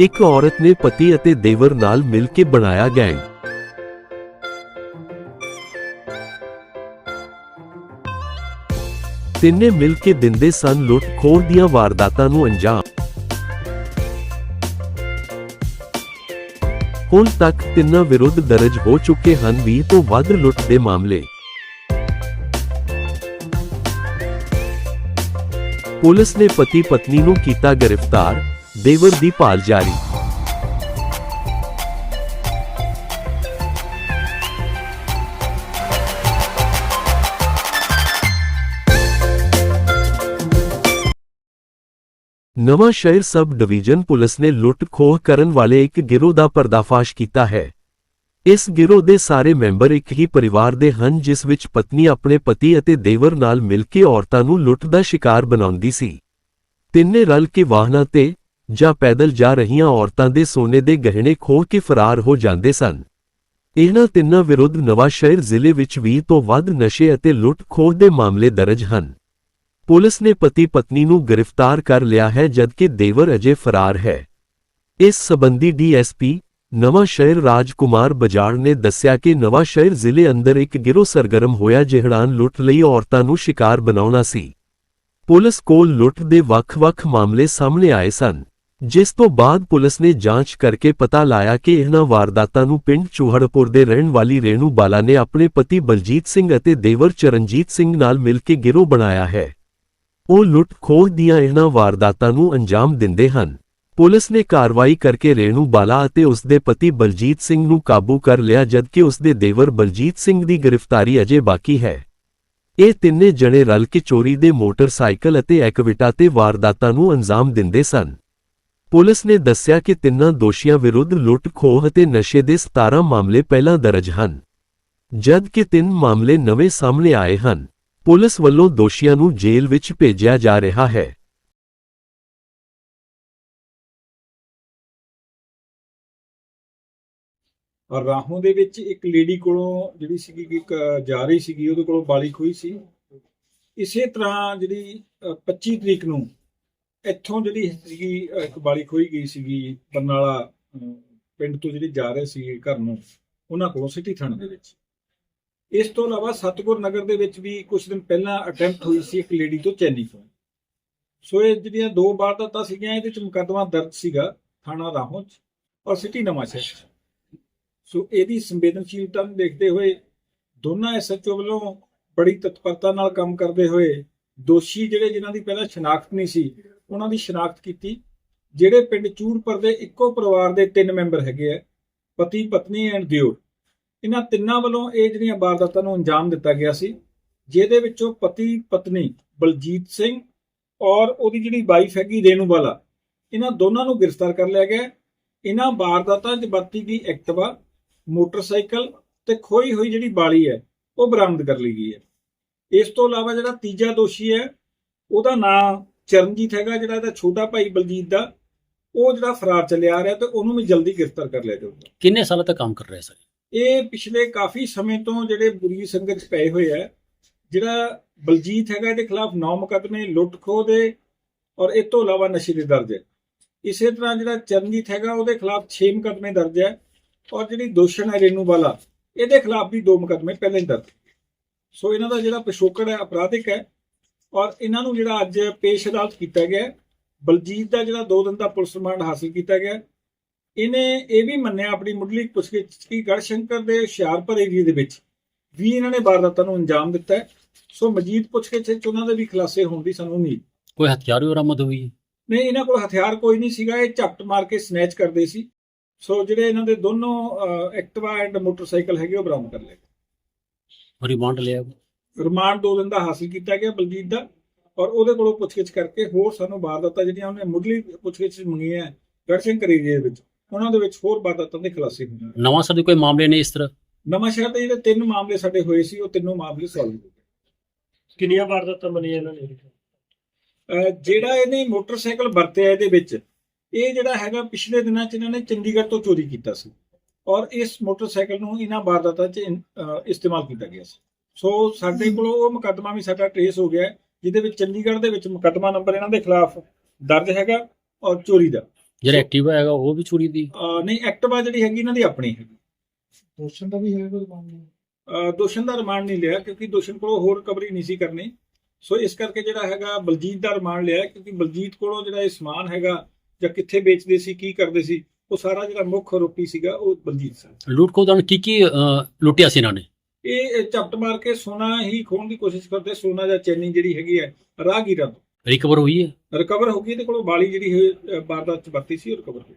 ਇੱਕ ਔਰਤ ਨੇ ਪਤੀ ਅਤੇ ਦੇਵਰ ਨਾਲ ਮਿਲ ਕੇ ਬਣਾਇਆ ਗੈਂਗ। ਤਿੰਨੇ ਮਿਲ ਕੇ ਦਿੰਦੇ ਸਨ ਲੁੱਟ ਖੋਹ ਦੀਆਂ ਵਾਰਦਾਤਾਂ ਨੂੰ ਅੰਜਾਮ। ਹੁਣ ਤੱਕ ਤਿੰਨਾਂ ਵਿਰੁੱਧ ਦਰਜ ਹੋ ਚੁੱਕੇ ਹਨ 20 ਤੋਂ ਵੱਧ ਲੁੱਟ ਦੇ ਮਾਮਲੇ। ਪੁਲਿਸ ਨੇ ਪਤੀ ਪਤਨੀ ਨੂੰ ਕੀਤਾ ਗ੍ਰਿਫਤਾਰ। ਦੇਵਰ ਦੀ ਭਾਲ ਜਾਰੀ। ਨਵਾਂ ਸ਼ਹਿਰ ਸਬ ਡਿਵੀਜ਼ਨ ਪੁਲਿਸ ਨੇ ਲੁੱਟ ਖੋਹ ਕਰਨ ਵਾਲੇ ਇੱਕ ਗਿਰੋਹ ਦਾ ਪਰਦਾਫਾਸ਼ ਕੀਤਾ ਹੈ। ਇਸ ਗਿਰੋਹ ਦੇ ਸਾਰੇ ਮੈਂਬਰ ਇੱਕ ਹੀ ਪਰਿਵਾਰ ਦੇ ਹਨ ਜਿਸ ਵਿੱਚ ਪਤਨੀ ਆਪਣੇ ਪਤੀ ਅਤੇ ਦੇਵਰ ਨਾਲ ਮਿਲ ਕੇ ਔਰਤਾਂ ਨੂੰ ਲੁੱਟ ਦਾ ਸ਼ਿਕਾਰ ਬਣਾਉਂਦੀ ਸੀ। ਤਿੰਨੇ ਰਲ ਕੇ ਵਾਹਨਾਂ ਤੇ ਜਾਂ ਪੈਦਲ ਜਾ ਰਹੀਆਂ ਔਰਤਾਂ ਦੇ ਸੋਨੇ ਦੇ ਗਹਿਣੇ ਖੋਹ ਕੇ ਫਰਾਰ ਹੋ ਜਾਂਦੇ ਸਨ। ਇਹਨਾਂ ਤਿੰਨਾਂ ਵਿਰੁੱਧ ਨਵਾਂਸ਼ਹਿਰ ਜ਼ਿਲ੍ਹੇ ਵਿੱਚ 20 ਤੋਂ ਵੱਧ ਨਸ਼ੇ ਅਤੇ ਲੁੱਟ ਖੋਹ ਦੇ ਮਾਮਲੇ ਦਰਜ ਹਨ। ਪੁਲਿਸ ਨੇ ਪਤੀ ਪਤਨੀ ਨੂੰ ਗ੍ਰਿਫਤਾਰ ਕਰ ਲਿਆ ਹੈ ਜਦਕਿ ਦੇਵਰ ਅਜੇ ਫਰਾਰ ਹੈ। ਇਸ ਸਬੰਧੀ ਡੀਐਸਪੀ ਨਵਾਂਸ਼ਹਿਰ ਰਾਜਕੁਮਾਰ ਬਜਾੜ ਨੇ ਦੱਸਿਆ ਕਿ ਨਵਾਂਸ਼ਹਿਰ ਜ਼ਿਲ੍ਹੇ ਅੰਦਰ ਇੱਕ ਗਿਰੋਹ ਸਰਗਰਮ ਹੋਇਆ ਜ਼ਿਹੜਾਨ ਲੁੱਟ ਲਈ ਔਰਤਾਂ ਨੂੰ ਸ਼ਿਕਾਰ ਬਣਾਉਣਾ ਸੀ। ਪੁਲਿਸ ਕੋਲ ਲੁੱਟ ਦੇ ਵੱਖ-ਵੱਖ ਮਾਮਲੇ ਸਾਹਮਣੇ ਆਏ ਸਨ। ਜਿਸ ਤੋਂ ਬਾਅਦ ਪੁਲਿਸ ਨੇ ਜਾਂਚ ਕਰਕੇ ਪਤਾ ਲਾਇਆ ਕਿ ਇਹਨਾਂ ਵਾਰਦਾਤਾਂ ਨੂੰ ਪਿੰਡ ਚੋਹੜਪੁਰ ਦੇ ਰਹਿਣ ਵਾਲੀ ਰੇਣੂ ਬਾਲਾ ਨੇ ਆਪਣੇ ਪਤੀ ਬਲਜੀਤ ਸਿੰਘ ਅਤੇ ਦੇਵਰ ਚਰਨਜੀਤ ਸਿੰਘ ਨਾਲ ਮਿਲ ਕੇ ਗਿਰੋਹ ਬਣਾਇਆ ਹੈ। ਉਹ ਲੁੱਟ ਖੋਹ ਦੀਆਂ ਇਹਨਾਂ ਵਾਰਦਾਤਾਂ ਨੂੰ ਅੰਜਾਮ ਦਿੰਦੇ ਹਨ। ਪੁਲਿਸ ਨੇ ਕਾਰਵਾਈ ਕਰਕੇ ਰੇਣੂ ਬਾਲਾ ਅਤੇ ਉਸ ਦੇ ਪਤੀ ਬਲਜੀਤ ਸਿੰਘ ਨੂੰ ਕਾਬੂ ਕਰ ਲਿਆ ਜਦਕਿ ਉਸ ਦੇ ਦੇਵਰ ਬਲਜੀਤ ਸਿੰਘ ਦੀ ਗ੍ਰਿਫਤਾਰੀ ਅਜੇ ਬਾਕੀ ਹੈ। ਇਹ ਤਿੰਨੇ ਜਣੇ ਰਲ ਕੇ ਚੋਰੀ ਦੇ ਮੋਟਰਸਾਈਕਲ ਅਤੇ ਐਕਵਿਟਾ ਤੇ ਵਾਰਦਾਤਾਂ ਨੂੰ ਅੰਜਾਮ ਦਿੰਦੇ ਸਨ। ਪੁਲਿਸ ਨੇ ਦੱਸਿਆ ਕਿ ਤਿੰਨਾਂ ਦੋਸ਼ੀਆਂ ਵਿਰੁੱਧ ਲੁੱਟ ਖੋਹ ਅਤੇ ਨਸ਼ੇ ਦੇ 17 ਮਾਮਲੇ ਪਹਿਲਾਂ ਦਰਜ ਹਨ। ਜਦਕਿ ਤਿੰਨ ਮਾਮਲੇ ਨਵੇਂ ਸਾਹਮਣੇ ਆਏ ਹਨ ਪੁਲਿਸ ਵੱਲੋਂ ਦੋਸ਼ੀਆਂ ਨੂੰ ਜੇਲ੍ਹ ਵਿੱਚ ਭੇਜਿਆ ਜਾ ਰਿਹਾ ਹੈ। ਰਾਹੋਂ ਦੇ ਵਿੱਚ ਇੱਕ ਲੇਡੀ ਕੋਲੋਂ ਜਿਹੜੀ ਸੀਗੀ ਕਿ ਜਾ ਰਹੀ ਸੀਗੀ ਉਹਦੇ ਕੋਲੋਂ ਬਾਲੀ ਖੋਈ ਸੀ। ਇਸੇ ਤਰ੍ਹਾਂ ਜਿਹੜੀ ਅ, 25 ਤਰੀਕ ਨੂੰ ਇੱਥੋਂ ਜਿਹੜੀ ਸੀਗੀ ਇੱਕ ਬਾਲੀ ਖੋਈ ਗਈ ਸੀਗੀ, ਬਰਨਾਲਾ ਪਿੰਡ ਤੋਂ ਜਿਹੜੇ ਜਾ ਰਹੇ ਸੀ ਘਰ ਨੂੰ, ਉਹਨਾਂ ਕੋਲੋਂ ਸਿਟੀ ਥਾਣੇ ਦੇ ਵਿੱਚ। ਇਸ ਤੋਂ ਇਲਾਵਾ ਸਤਗੁਰ ਨਗਰ ਦੇ ਵਿੱਚ ਵੀ ਕੁਝ ਦਿਨ ਪਹਿਲਾਂ ਅਟੈਂਪਟ ਹੋਈ ਸੀ ਇੱਕ ਲੇਡੀ ਤੋਂ ਚੈਨੀ ਤੋਂ। ਸੋ ਇਹ ਜਿਹੜੀਆਂ ਦੋ ਵਾਰਦਾਤਾਂ ਸੀਗੀਆਂ, ਇਹਦੇ ਵਿੱਚ ਮੁਕੱਦਮਾ ਦਰਜ ਸੀਗਾ ਥਾਣਾ ਰਾਹੋਂ 'ਚ ਔਰ ਸਿਟੀ ਨਵਾਂਸ਼ਹਿਰ ਸੋ ਇਹਦੀ ਸੰਵੇਦਨਸ਼ੀਲਤਾ ਨੂੰ ਦੇਖਦੇ ਹੋਏ ਦੋਨਾਂ ਐਸਐਚਓ ਵੱਲੋਂ ਬੜੀ ਤਤਪਰਤਾ ਨਾਲ ਕੰਮ ਕਰਦੇ ਹੋਏ ਦੋਸ਼ੀ ਜਿਹੜੇ ਜਿਨ੍ਹਾਂ ਦੀ ਪਹਿਲਾਂ ਸ਼ਨਾਖਤ ਨਹੀਂ ਸੀ ਉਹਨਾਂ ਦੀ ਸ਼ਨਾਖਤ ਕੀਤੀ, ਜਿਹੜੇ ਪਿੰਡ ਚੂੜਪੁਰ ਦੇ ਇੱਕੋ ਪਰਿਵਾਰ ਦੇ ਤਿੰਨ ਮੈਂਬਰ ਹੈਗੇ ਆ, ਪਤੀ, ਪਤਨੀ ਐਂਡ ਦਿਓਰ। ਇਹਨਾਂ ਤਿੰਨਾਂ ਵੱਲੋਂ ਇਹ ਜਿਹੜੀਆਂ ਵਾਰਦਾਤਾਂ ਨੂੰ ਅੰਜਾਮ ਦਿੱਤਾ ਗਿਆ ਸੀ, ਜਿਹਦੇ ਵਿੱਚੋਂ ਪਤੀ, ਪਤਨੀ ਬਲਜੀਤ ਸਿੰਘ ਔਰ ਉਹਦੀ ਜਿਹੜੀ ਵਾਈਫ ਹੈਗੀ ਰੇਨੂ ਬਾਲਾ ਇਹਨਾਂ ਦੋਨਾਂ ਨੂੰ ਗ੍ਰਿਫਤਾਰ ਕਰ ਲਿਆ ਗਿਆ। ਇਹਨਾਂ ਵਾਰਦਾਤਾਂ 'ਚ ਵਰਤੀ ਗਈ ਐਕਟਿਵਾ, ਮੋਟਰਸਾਈਕਲ ਤੇ ਖੋਈ ਹੋਈ ਜਿਹੜੀ ਬਾਲੀ ਹੈ, ਉਹ ਬਰਾਮਦ ਕਰ ਲਈ ਗਈ ਹੈ। ਇਸ ਤੋਂ ਇਲਾਵਾ ਜਿਹੜਾ ਤੀਜਾ ਦੋਸ਼ੀ ਹੈ, ਉਹਦਾ ਨਾਮ ਚਰਨਜੀਤ ਹੈਗਾ ਜਿਹੜਾ ਇਹਦਾ ਛੋਟਾ ਭਾਈ ਬਲਜੀਤ ਦਾ ਉਹ ਜਿਹੜਾ ਫਰਾਰ ਚੱਲਿਆ ਆ ਰਿਹਾ ਤੇ ਉਹਨੂੰ ਵੀ ਜਲਦੀ ਗ੍ਰਿਫਤਾਰ ਕਰ ਲਿਆ ਜਾਊਗਾ। ਕਿੰਨੇ ਸਾਲਾਂ ਤੋਂ ਕੰਮ ਕਰ ਰਹੇ ਸਰ? ਇਹ ਪਿਛਲੇ ਕਾਫੀ ਸਮੇਂ ਤੋਂ ਜਿਹੜੇ ਬੁਰੀ ਸੰਗਤ ਪਏ ਹੋਏ ਆ ਜਿਹੜਾ ਬਲਜੀਤ ਹੈਗਾ ਇਹਦੇ ਖਿਲਾਫ 9 ਮੁਕੱਦਮੇ ਲੁੱਟ ਖੋਹ ਦੇ ਔਰ ਇਹ ਤੋਂ ਇਲਾਵਾ ਨਸ਼ੇ ਦੇ ਦਰਜ ਹੈ ਇਸੇ ਤਰ੍ਹਾਂ ਜਿਹੜਾ ਚਰਨਜੀਤ ਹੈਗਾ ਉਹਦੇ ਖਿਲਾਫ 6 ਮੁਕੱਦਮੇ ਦਰਜ ਹੈ ਔਰ ਜਿਹੜੀ ਦੋਸ਼ਣ ਹੈ ਰੇਨੂ ਵਾਲਾ ਇਹਦੇ ਖਿਲਾਫ ਵੀ ਦੋ ਮੁਕੱਦਮੇ ਪਹਿਲਾਂ ਹੀ ਦਰਜ ਸੋ ਇਹਨਾਂ ਦਾ ਜਿਹੜਾ ਪਿਛੋਕੜ ਹੈ ਅਪਰਾਧਿਕ ਹੈ ਔਰ ਇਹਨਾਂ ਨੂੰ ਜਿਹੜਾ ਅੱਜ ਪੇਸ਼ ਅਦਾਲਤ ਕੀਤਾ ਗਿਆ ਬਲਜੀਤ ਦਾ ਜਿਹੜਾ 2 ਦਿਨ ਦਾ ਪੁਲਿਸ ਰਿਮਾਂਡ ਹਾਸਲ ਕੀਤਾ ਗਿਆ ਇਹਨੇ ਇਹ ਵੀ ਮੰਨਿਆ ਆਪਣੀ ਮੁੱਢਲੀ ਪੁੱਛਗਿੱਛ ਕਿ ਗੜਸ਼ੰਕਰ ਦੇ ਹੁਸ਼ਿਆਰਪੁਰ ਏਰੀਏ ਦੇ ਵਿੱਚ ਵੀ ਇਹਨਾਂ ਨੇ ਵਾਰਦਾਤਾਂ ਨੂੰ ਅੰਜਾਮ ਦਿੱਤਾ ਸੋ ਮਜੀਦ ਪੁੱਛਗਿੱਛ ਵਿੱਚ ਉਹਨਾਂ ਦੇ ਵੀ ਖੁਲਾਸੇ ਹੋਣ ਦੀ ਸਾਨੂੰ ਉਮੀਦ। ਕੋਈ ਹਥਿਆਰ ਵੀ ਬਰਾਮਦ ਹੋਈ ਨਹੀਂ ਇਹਨਾਂ ਕੋਲ ਹਥਿਆਰ ਕੋਈ ਨਹੀਂ ਸੀਗਾ ਇਹ ਝਪਟ ਮਾਰ ਕੇ ਸਨੈਚ ਕਰਦੇ ਸੀ। ਸੋ ਜਿਹੜੇ ਇਹਨਾਂ ਦੇ ਦੋਨੋਂ ਐਕਟਿਵਾ ਐਂਡ ਮੋਟਰਸਾਈਕਲ ਹੈਗੇ ਉਹ ਬਰਾਮਦ ਕਰ ਲਏ ਰਿਮਾਂਡ ਲਿਆ ਰਿਮਾਂਡ ਦੋ ਦਿਨ ਦਾ ਹਾਸਲ ਕੀਤਾ ਗਿਆ ਬਲਜੀਤ ਦਾ ਔਰ ਉਹਦੇ ਕੋਲੋਂ ਪੁੱਛਗਿੱਛ ਕਰਕੇ ਹੋਰ ਸਾਨੂੰ ਵਾਰਦਾਤਾਂ ਜਿਹੜੀਆਂ ਉਹਨੇ ਮੁੱਢਲੀ ਪੁੱਛਗਿੱਛ ਮੰਗੀਆਂ ਹੈ, ਗੜਸ਼ੰਕਰ ਏਰੀਏ ਦੇ ਵਿੱਚ ਉਹਨਾਂ ਦੇ ਵਿੱਚ ਹੋਰ ਵਾਰਦਾਤਾਂ ਦੇ ਖੁਲਾਸੇ ਹੋਏ ਨਵਾਂ ਸਰ ਦੇ ਕੋਈ ਮਾਮਲੇ ਨੇ ਇਸ ਤਰ੍ਹਾਂ? ਨਵਾਂ ਸ਼ਹਿਰ ਦੇ ਜਿਹੜੇ ਤਿੰਨ ਮਾਮਲੇ ਸਾਡੇ ਹੋਏ ਸੀ ਉਹ ਤਿੰਨੋਂ ਮਾਮਲੇ ਸੋਲਵ ਹੋ ਗਏ। ਕਿੰਨੀਆਂ ਵਾਰਦਾਤਾਂ ਬਣੀਆਂ ਇਹਨਾਂ ਨੇ? ਜਿਹੜਾ ਇਹਨੇ ਮੋਟਰਸਾਈਕਲ ਵਰਤਿਆ ਇਹਦੇ ਵਿੱਚ ਇਹ ਜਿਹੜਾ ਹੈਗਾ ਪਿਛਲੇ ਦਿਨਾਂ 'ਚ ਇਹਨਾਂ ਨੇ ਚੰਡੀਗੜ੍ਹ ਤੋਂ ਚੋਰੀ ਕੀਤਾ ਸੀ। ਔਰ ਇਸ ਮੋਟਰਸਾਈਕਲ ਨੂੰ ਇਹਨਾਂ ਵਾਰਦਾਤਾਂ 'ਚ ਇਸਤੇਮਾਲ ਕੀਤਾ ਗਿਆ ਸੀ। ਸੋ ਸਾਡੇ ਕੋਲ ਉਹ ਮੁਕੱਦਮਾ ਵੀ ਸਾਡਾ ਟ੍ਰੇਸ ਹੋ ਗਿਆ ਜਿਹਦੇ ਵਿੱਚ ਚੰਡੀਗੜ੍ਹ ਦੇ ਵਿੱਚ ਮੁਕੱਦਮਾ ਨੰਬਰ ਇਹਨਾਂ ਦੇ ਖਿਲਾਫ ਦਰਜ ਹੈਗਾ ਔਰ ਚੋਰੀ ਦਾ। ਜਿਹੜਾ ਐਕਟਿਵਾ ਹੈਗਾ ਉਹ ਵੀ ਚੋਰੀ ਦੀ? ਅਹ ਨਹੀਂ ਐਕਟਿਵਾ ਜਿਹੜੀ ਹੈਗੀ ਇਹਨਾਂ ਦੀ ਆਪਣੀ ਹੈ ਦੋਸ਼ਣ ਦਾ ਵੀ ਹੈ ਕੋਈ ਮਾਮਲਾ ਅਹ ਦੋਸ਼ਣ ਦਾ ਰਿਮਾਂਡ ਨਹੀਂ ਲਿਆ ਕਿਉਂਕਿ ਦੋਸ਼ਣ ਕੋਲੋਂ ਹੋਰ ਰਿਕਵਰੀ ਨਹੀਂ ਸੀ ਕਰਨੀ। ਸੋ ਇਸ ਕਰਕੇ ਜਿਹੜਾ ਹੈਗਾ ਬਲਜੀਤ ਦਾ ਰਿਮਾਂਡ ਲਿਆ ਕਿਉਂਕਿ ਬਲਜੀਤ ਕੋਲੋਂ ਜਿਹੜਾ ਇਹ ਸਮਾਨ ਹੈਗਾ ਜਾਂ ਕਿੱਥੇ ਵੇਚਦੇ ਸੀ ਕੀ ਕਰਦੇ ਸੀ ਉਹ ਸਾਰਾ ਜਿਹੜਾ ਮੁੱਖ ਆਰੋਪੀ ਸੀਗਾ ਉਹ ਬਲਜੀਤ ਸੀ ਲੁੱਟ ਦੌਰਾਨ ਕੀ ਕੀ ਲੁੱਟਿਆ ਸੀ ਇਹਨਾਂ ਨੇ? ਇਹ ਝਪਟ ਮਾਰ ਕੇ ਸੋਨਾ ਹੀ ਖੋਣ ਦੀ ਕੋਸ਼ਿਸ਼ ਕਰਦੇ ਸੋਨਾ ਜਾਂ ਚੈਨੀ ਜਿਹੜੀ ਹੈਗੀ ਹੈ ਰਾਹਗੀਰਾਂ ਤੋਂ। ਰਿਕਵਰ ਹੋਈ ਹੈ? ਰਿਕਵਰ ਹੋ ਗਈ ਇਹਦੇ ਕੋਲੋਂ ਬਾਲੀ ਜਿਹੜੀ ਵਾਰਦਾਤ ਚ ਵਰਤੀ ਸੀ ਉਹ ਰਿਕਵਰ ਹੋ ਗਈ